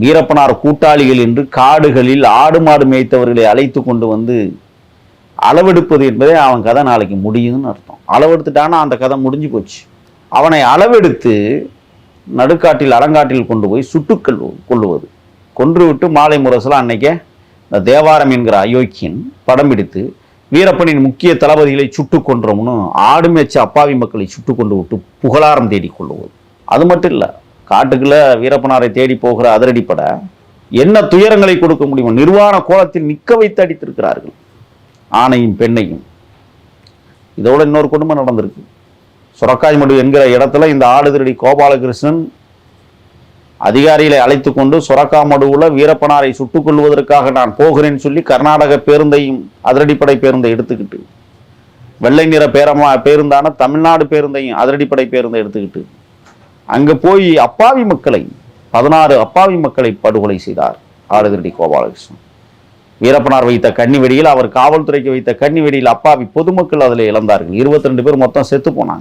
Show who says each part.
Speaker 1: வீரப்பனார் கூட்டாளிகள் என்று காடுகளில் ஆடு மாடு மேய்த்தவர்களை அழைத்து கொண்டு வந்து அளவெடுப்பது என்பதே அவன் கதை. நாளைக்கு முடியும்னு அர்த்தம். அளவெடுத்துட்டானா அந்த கதை முடிஞ்சு போச்சு. அவனை அளவெடுத்து நடுக்காட்டில் அலங்காட்டில் கொண்டு போய் சுட்டுக் கொள்ளுவது. கொன்றுவிட்டு மாலை முரசில் அன்னைக்கே இந்த தேவாரம் என்கிற அயோக்கியன் படம் பிடித்து வீரப்பனின் முக்கிய தளபதிகளை சுட்டு கொன்றோம்னு ஆடு மேய்ச்ச அப்பாவி மக்களை சுட்டு கொண்டு விட்டு புகழாரம் தேடி கொள்ளுவது. அது மட்டும் இல்லை காட்டுக்குள்ள வீரப்பனாரை தேடி போகிற அதிரடிப்படை என்ன துயரங்களை கொடுக்க முடியும் நிர்வாண கோலத்தில் நிற்க வைத்து அடித்திருக்கிறார்கள். ஆணையும் பெண்ணையும். இதோட இன்னொரு குடும்பம் நடந்திருக்கு. சுரக்காய்மடு என்கிற இடத்துல இந்த ஆடுதிரடி கோபாலகிருஷ்ணன் அதிகாரிகளை அழைத்து கொண்டு சுரக்காமடுவில் வீரப்பனாரை சுட்டுக் கொள்வதற்காக நான் போகிறேன்னு சொல்லி கர்நாடக பேருந்தையும் அதிரடிப்படை பேருந்தை எடுத்துக்கிட்டு வெள்ளை நிற பேரமா பேருந்தான தமிழ்நாடு பேருந்தையும் அதிரடிப்படை பேருந்தை எடுத்துக்கிட்டு அங்கு போய் அப்பாவி மக்களை பதினாறு அப்பாவி மக்களை படுகொலை செய்தார் ஆடுதிரடி கோபாலகிருஷ்ணன். வீரப்பனார் வைத்த கன்னி வெடியில் அவர் காவல்துறைக்கு வைத்த கன்னி வெடியில் அப்பாவி பொதுமக்கள் அதில் இழந்தார்கள். இருபத்தி ரெண்டு பேர் மொத்தம் செத்து போனாங்க.